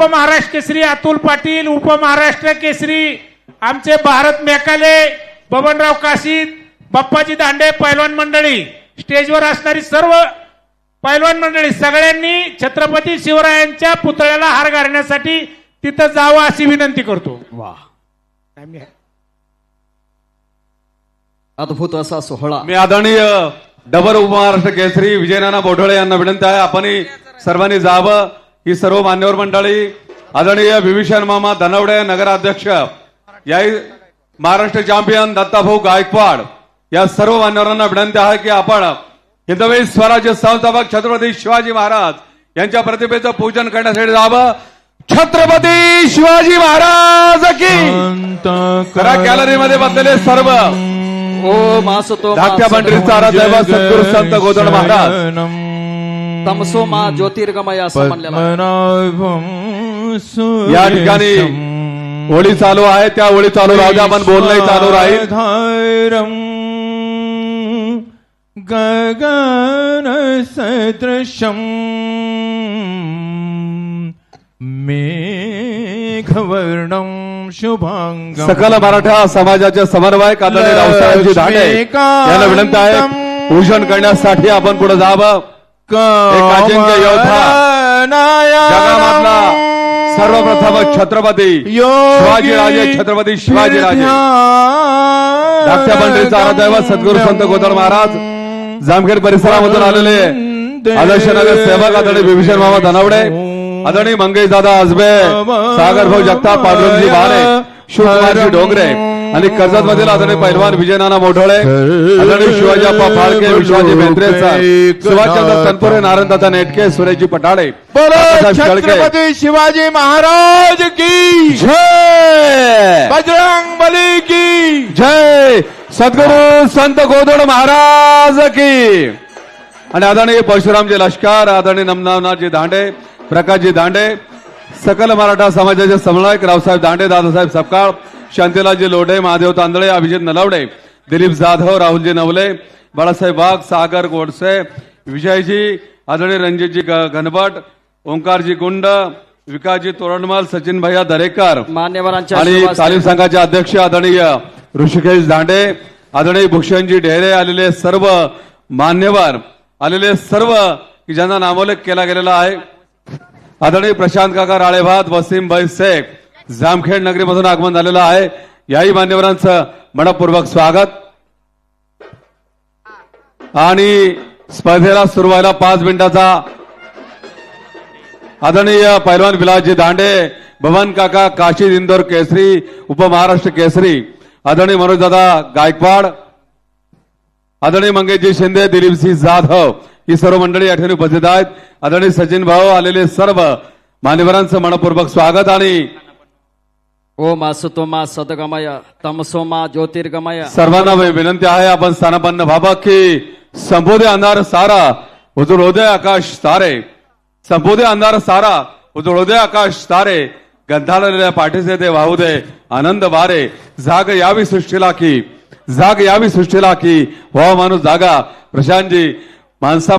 उपमहाराष्ट्र केसरी अतुल पाटील उपमहाराष्ट्र केसरी आमचे भारत मेकाले बबनराव काशीद बाप्पाजी दांडे पैलवान मंडळी. स्टेजवर असणारी सर्व पैलवान मंडळी सगळ्यांनी छत्रपती शिवरायांच्या पुतळ्याला हार घालण्यासाठी तिथं जावं अशी विनंती करतो. वा. अद्भुत असा सोहळा. मी आदरणीय डबर उपमहाराष्ट्र केसरी विजयनाना बोढोळे यांना विनंती आहे. आपण सर्वांनी जावं. ही सर्व मान्यवर मंडळी आदरणीय विभीषण मामा धनवडे नगराध्यक्ष याही महाराष्ट्र चॅम्पियन दत्ताभाऊ गायकवाड या सर्व मान्यवरांना विनंती आहे की आपण हिंदवी स्वराज्य संस्थापक छत्रपती शिवाजी महाराज यांच्या प्रतिभेचं पूजन करण्यासाठी जावं छत्रपती शिवाजी महाराज की करा गॅलरीमध्ये बसलेले सर्व ओ मासतो धाकट्या पंढरीचा आराध्य सद्गुरू संत गोदड महाराज तमसो मा ज्योतिर्गमय असं म्हणलेलं आहे. या ठिकाणी होळी चालू आहे त्या होळी चालू राहू द्या आपण बोलणंही चालू राहील धारम गगन सदृशम मेघवर्णम शुभांगम सकल मराठा समाजाचे समन्वयक आदरणीय रावसाहेबजी यांना विनंती आहे पूजन करण्यासाठी आपण पुढे जावं एक अजिंक्य योद्धा. जगामधला सर्वप्रथम छत्रपती शिवाजी राजे छत्रपती शिवाजी राजे. धाकट्या पंढरीचा आराध्य सद्गुरू संत गोदड महाराज जामखेड परिसरामधून आलेले आदर्श नगर सेवक आदरणीय विभीषण मामा धनावडे आदरणीय मंगेश दादा आजबे सागर भाऊ जगताप पांडुरंगजी बहारे शिवकुमारजी डोंगरे आणि कर्जत मधील आदरणीय पैलवान विजयनाना मोढोळे आदरणीय शिवाजी अप्पा फाळके विश्वाजी बेंद्रे सर सुभाषचंद्र तनपुरे नारायणदादा नेटके सुरेशजी पटाळे छत्रपती शिवाजी महाराज की जय! बजरंग बली की जय! सद्गुरू संत गोदड महाराज की। आणि आदरणीय परशुरामजी लष्कर आदरणीय नमनाथजी दांडे प्रकाशजी दांडे सकल मराठा समाजाचे समन्वयक रावसाहेब दांडे दादासाहेब सपकाळ शांतीलालजी लोढे महादेव तांदळे अभिजित नलवडे दिलीप जाधव राहुलजी नवले बाळासाहेब वाघ सागर गोडसे विजयजी आदरणीय रणजितजी घनबट ओंकारजी गुंड विकासजी तोरणमाल सचिन भैया दरेकर मान्यवरांच्या आणि तालीम संघाचे अध्यक्ष आदरणीय ऋषिकेश दांडे आदरणीय भूषणजी ढेरे आलेले सर्व मान्यवर आलेले सर्व की ज्यांना नामोल्लेख केला गेलेला आहे. आदरणीय प्रशांत काका राळेभात वसीम भाई शेख जामखेड नगरीमधून आगमन झालेलं आहे. याही मान्यवरांचं मनपूर्वक स्वागत. आणि स्पर्धेला सुरू व्हायला पाच मिनिटाचा आदरणीय पैलवान विलासजी दांडे भवन काका काशी इंदोर केसरी उपमहाराष्ट्र केसरी आदरणीय मनोजदादा गायकवाड आदरणीय मंगेशजी शिंदे दिलीपसिंह जाधव ही सर्व मंडळी या ठिकाणी उपस्थित आहेत. आदरणीय सचिन भाऊ आलेले सर्व मान्यवरांचं मनपूर्वक स्वागत आणि ओम असुतोमा सदगमय तमसोमा ज्योतिर्गमय। सर्वांना विनंती आहे आपण स्थानपन्न व्हावं की संबोधे अंधार सारा उजळोदय आकाश तारे संबोधे अंधार सारा उजळोदय आकाश तारे गंधाळलेल्या पाठीचे ते वाहू दे आनंद वारे. जाग यावी सृष्टीला की जाग यावी सृष्टीला की. व्हावा माणूस जागा. प्रशांतजी माणसा